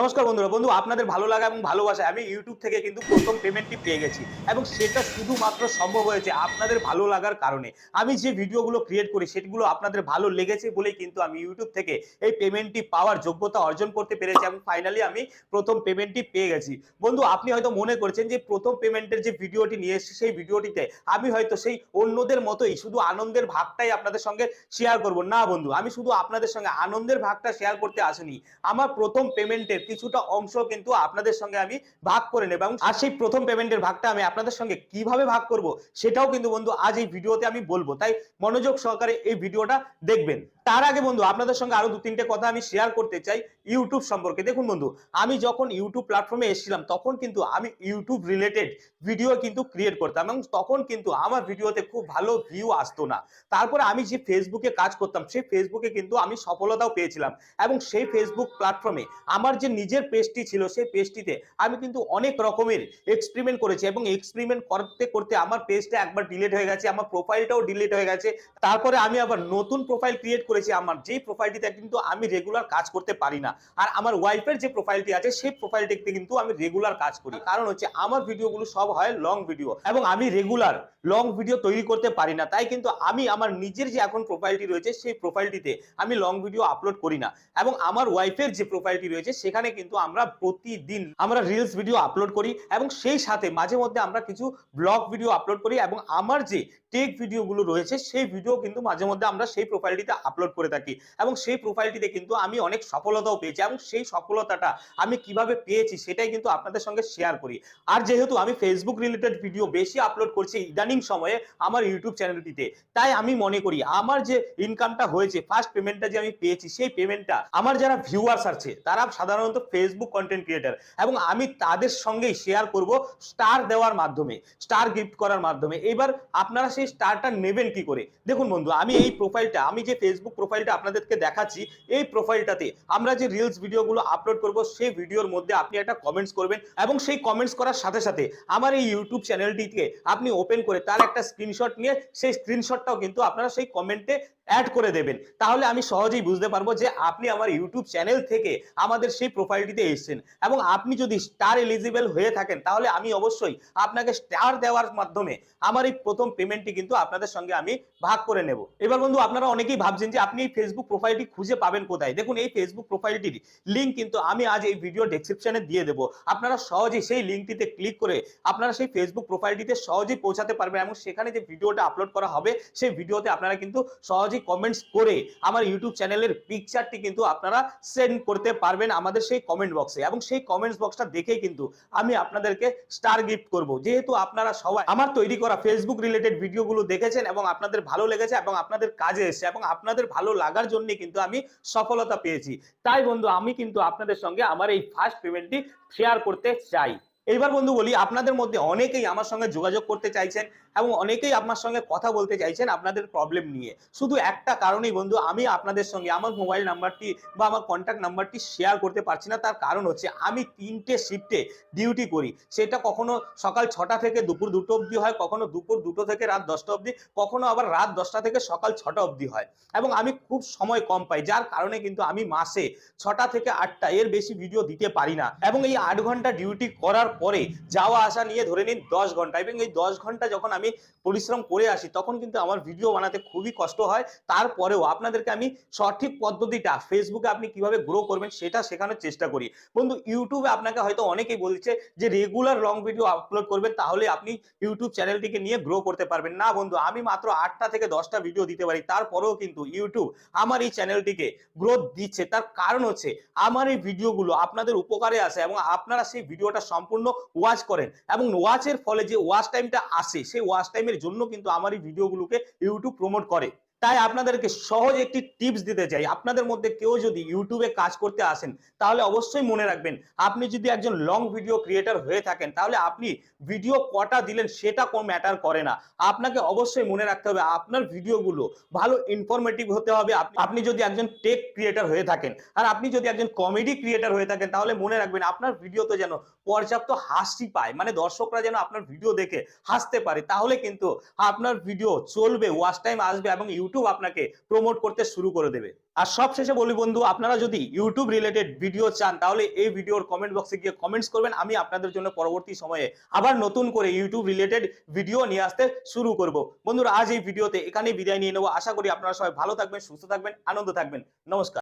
নমস্কার বন্ধুরা, বন্ধু আপনাদের ভালো লাগা এবং ভালোবাসা আমি ইউটিউব থেকে কিন্তু প্রথম পেমেন্টটি পেয়ে গেছি এবং সেটা শুধুমাত্র সম্ভব হয়েছে আপনাদের ভালো লাগার কারণে। আমি যে ভিডিওগুলো ক্রিয়েট করি সেগুলো আপনাদের ভালো লেগেছে বলেই কিন্তু আমি ইউটিউব থেকে এই পেমেন্টটি পাওয়ার যোগ্যতা অর্জন করতে পেরেছি এবং ফাইনালি আমি প্রথম পেমেন্টটি পেয়ে গেছি। বন্ধু, আপনি হয়তো মনে করছেন যে প্রথম পেমেন্টের যে ভিডিওটি নিয়ে এসেছি সেই ভিডিওটিতে আমি হয়তো সেই অন্যদের মতোই শুধু আনন্দের ভাগটাই আপনাদের সঙ্গে শেয়ার করব। না বন্ধু, আমি শুধু আপনাদের সঙ্গে আনন্দের ভাগটা শেয়ার করতে আসিনি। আমার প্রথম পেমেন্টের কিছুটা অংশ কিন্তু আপনাদের সঙ্গে আমি ভাগ করে নেব এবং আর সেই প্রথম পেমেন্টের ভাগটা আমি আপনাদের সঙ্গে কীভাবে ভাগ করব সেটাও কিন্তু বন্ধু আজ এই ভিডিওতে আমি বলব। তাই মনোযোগ সহকারে এই ভিডিওটা দেখবেন। তার আগে বন্ধু, আপনাদের সঙ্গে আরও দু, তিনটে কথা আমি শেয়ার করতে চাই ইউটিউব সম্পর্কে। দেখুন বন্ধু, আমি যখন ইউটিউব প্ল্যাটফর্মে এসেছিলাম, তখন কিন্তু আমি ইউটিউব রিলেটেড ভিডিও কিন্তু ক্রিয়েট করতাম এবং তখন কিন্তু আমার ভিডিওতে খুব ভালো ভিউ আসতো না। তারপরে আমি যে ফেসবুকে কাজ করতাম, সেই ফেসবুকে কিন্তু আমি সফলতাও পেয়েছিলাম এবং সেই ফেসবুক প্ল্যাটফর্মে আমার যে নিজের পেজটি ছিল, সেই পেজটিতে আমি কিন্তু অনেক রকমের এক্সপেরিমেন্ট করেছি এবং এক্সপেরিমেন্ট করতে করতে আমার পেজটা একবার ডিলিট হয়ে গেছে, আমার প্রোফাইলটাও ডিলিট হয়ে গেছে। তারপরে আমি আবার নতুন প্রোফাইল ক্রিয়েট করেছি আমার যেই প্রোফাইলটিতে কিন্তু আমি রেগুলার কাজ করতে পারি না। আর আমার ওয়াইফের যে প্রোফাইলটি আছে, সেই প্রোফাইলটিতে কিন্তু আমি রেগুলার কাজ করি। কারণ হচ্ছে, আমার ভিডিওগুলো সব হয় লং ভিডিও এবং আমি রেগুলার লং ভিডিও তৈরি করতে পারি না। তাই কিন্তু আমি আমার নিজের যে এখন প্রোফাইলটি রয়েছে, সেই প্রোফাইলটিতে আমি লং ভিডিও আপলোড করি না। এবং আমার ওয়াইফের যে প্রোফাইলটি রয়েছে, সেখানে কিন্তু আমরা প্রতিদিন আমরা রিলস ভিডিও আপলোড করি এবং সেই সাথে মাঝে মধ্যে আমরা কিছু ব্লগ ভিডিও আপলোড করি এবং আমার যে টেক ভিডিওগুলো রয়েছে, সেই ভিডিও কিন্তু মাঝে মধ্যে আমরা সেই প্রোফাইলটিতে আপলোড করে থাকি। এবং সেই প্রোফাইলটিতে কিন্তু আমি অনেক সফলতাও পেয়েছি এবং সেই সফলতাটা আমি কীভাবে পেয়েছি সেটাই কিন্তু আপনাদের সঙ্গে শেয়ার করি। আর যেহেতু আমি ফেসবুক রিলেটেড ভিডিও বেশি আপলোড করছি ইদানিং সময়ে আমার ইউটিউব চ্যানেলটিতে তাই আমি মনে করি আমার যে ইনকামটা হয়েছে ফার্স্ট পেমেন্টটা যে আমি পেয়েছি, সেই পেমেন্টটা আমার যারা ভিউয়ার্স আছে, তারা সাধারণত ফেসবুক কন্টেন্ট ক্রিয়েটার এবং আমি তাদের সঙ্গেই শেয়ার করব স্টার দেওয়ার মাধ্যমে স্টার গিফট করার মাধ্যমে। এবার আপনারা সেই স্টারটা নেবেন কি করে? দেখুন বন্ধু, আমি এই প্রোফাইলটা আমি যে ফেসবুক প্রোফাইলটা আপনাদেরকে দেখাচ্ছি, এই প্রোফাইলটাতে আমরা যে রিলস ভিডিওগুলো আপলোড করব, সেই ভিডিওর মধ্যে আপনি একটা কমেন্টস করবেন এবং সেই কমেন্টস করার সাথে সাথে আমার এই ইউটিউব চ্যানেলটিকে আপনি ওপেন করে তার একটা স্ক্রিনশট নিয়ে সেই স্ক্রিনশটটাও কিন্তু আপনারা সেই কমেন্টে অ্যাড করে দেবেন। তাহলে আমি সহজেই বুঝতে পারব যে আপনি আমার ইউটিউব চ্যানেল থেকে আমাদের সেই প্রোফাইলটিতে এসেছেন এবং আপনি যদি স্টার এলিজিবল হয়ে থাকেন, তাহলে আমি অবশ্যই আপনাকে স্টার দেওয়ার মাধ্যমে আমার এই প্রথম পেমেন্টটি কিন্তু আপনাদের সঙ্গে আমি ভাগ করে নেব। এবার বন্ধু, আপনারা অনেকেই ভাবছেন যে আপনি এই ফেসবুক প্রোফাইলটি খুঁজে পাবেন কোথায়? দেখুন, এই ফেসবুক প্রোফাইলটির লিঙ্ক কিন্তু আমি আজ এই ভিডিও ডেসক্রিপশনে দিয়ে দেবো। আপনারা সহজেই সেই লিঙ্কটিতে ক্লিক করে আপনারা সেই ফেসবুক প্রোফাইলটিতে সহজেই পৌঁছাতে পারবেন এবং সেখানে যে ভিডিওটা আপলোড করা হবে, সেই ভিডিওতে আপনারা কিন্তু সহজেই কমেন্টস করে আমার ইউটিউব চ্যানেলের পিকচারটি কিন্তু আপনারা সেন্ড করতে পারবেন আমাদের সেই কমেন্ট বক্সে এবং সেই কমেন্টস বক্সটা দেখেই কিন্তু আমি আপনাদেরকে স্টার গিফট করব। যেহেতু আপনারা সবাই আমার তৈরি করা ফেসবুক রিলেটেড ভিডিওগুলো দেখেছেন এবং আপনাদের ভালো লেগেছে এবং আপনাদের কাজে এসেছে এবং আপনাদের ভালো লাগার জন্য কিন্তু আমি সফলতা পেয়েছি। তাই বন্ধু, আমি কিন্তু আপনাদের সঙ্গে আমার এই ফার্স্ট পেমেন্টটি শেয়ার করতে চাই। এইবার বন্ধু বলি, আপনাদের মধ্যে অনেকেই আমার সঙ্গে যোগাযোগ করতে চাইছেন এবং অনেকেই আপনার সঙ্গে কথা বলতে চাইছেন আপনাদের প্রবলেম নিয়ে। শুধু একটা কারণেই বন্ধু, আমি আপনাদের সঙ্গে আমার মোবাইল নাম্বারটি বা আমার কন্ট্যাক্ট নাম্বারটি শেয়ার করতে পারছি না। তার কারণ হচ্ছে, আমি তিনটে শিফটে ডিউটি করি। সেটা কখনো সকাল ছটা থেকে দুপুর দুটো অবধি হয়, কখনো দুপুর দুটো থেকে রাত দশটা অবধি, কখনো আবার রাত দশটা থেকে সকাল ছটা অবধি হয়। এবং আমি খুব সময় কম পাই, যার কারণে কিন্তু আমি মাসে ছটা থেকে আটটা এর বেশি ভিডিও দিতে পারি না। এবং এই আট ঘণ্টা ডিউটি করার পরে যাওয়া আসা নিয়ে ধরে নিন দশ ঘণ্টা। এবং এই দশ ঘণ্টা যখন আমি পরিশ্রম করে আসি, তখন কিন্তু আমার ভিডিও বানাতে খুবই কষ্ট হয়। তারপরেও আপনাদেরকে আমি সঠিক পদ্ধতিটা ফেসবুকে আপনি কীভাবে গ্রো করবেন সেটা শেখানোর চেষ্টা করি। বন্ধু ইউটিউবে আপনাকে হয়তো অনেকেই বলছে যে রেগুলার লং ভিডিও আপলোড করবেন, তাহলে আপনি ইউটিউব চ্যানেলটিকে নিয়ে গ্রো করতে পারবেন। না বন্ধু, আমি মাত্র আটটা থেকে দশটা ভিডিও দিতে পারি। তারপরেও কিন্তু ইউটিউব আমার এই চ্যানেলটিকে গ্রোথ দিচ্ছে। তার কারণ হচ্ছে, আমার এই ভিডিওগুলো আপনাদের উপকারে আসে এবং আপনারা সেই ভিডিওটা সম্পূর্ণ ওয়াচ করেন। এবং ওয়াচের ফলে যে ওয়াচ টাইমটা আসে, সেই ওয়াচ টাইমের জন্য কিন্তু আমার এই ভিডিওগুলোকে ইউটিউব প্রমোট করে। তাই আপনাদেরকে সহজ একটি টিপস দিতে চাই। আপনাদের মধ্যে কেউ যদি ইউটিউবে কাজ করতে আসেন, তাহলে অবশ্যই মনে রাখবেন, আপনি যদি একজন লং ভিডিও ক্রিয়েটার হয়ে থাকেন, তাহলে আপনি ভিডিও কটা দিলেন সেটা কোন ম্যাটার করে না। আপনাকে অবশ্যই মনে রাখতে হবে, আপনার ভিডিওগুলো ভালো ইনফরমেটিভ হতে হবে। আপ- আপনি যদি একজন টেক ক্রিয়েটার হয়ে থাকেন, আর আপনি যদি একজন কমেডি ক্রিয়েটর হয়ে থাকেন, তাহলে মনে রাখবেন আপনার ভিডিওতে যেন পর্যাপ্ত হাসি পায়। মানে দর্শকরা যেন আপনার ভিডিও দেখে হাসতে পারে, তাহলে কিন্তু আপনার ভিডিও চলবে ওয়াচ টাইম আসবে এবং ইউটিউব ইউটিউব আপনাকে প্রমোট করতে শুরু করে দেবে। আর সব শেষে বলি বন্ধু, আপনারা যদি ইউটিউব রিলেটেড ভিডিও চান, তাহলে এই ভিডিওর কমেন্ট বক্সে গিয়ে কমেন্টস করবেন। আমি আপনাদের জন্য পরবর্তী সময়ে আবার নতুন করে ইউটিউব রিলেটেড ভিডিও নিয়ে আসতে শুরু করব। বন্ধুরা, আজ এই ভিডিওতে এখানেই বিদায় নিয়ে নেব। আশা করি আপনারা সবাই ভালো থাকবেন, সুস্থ থাকবেন, আনন্দ থাকবেন। নমস্কার।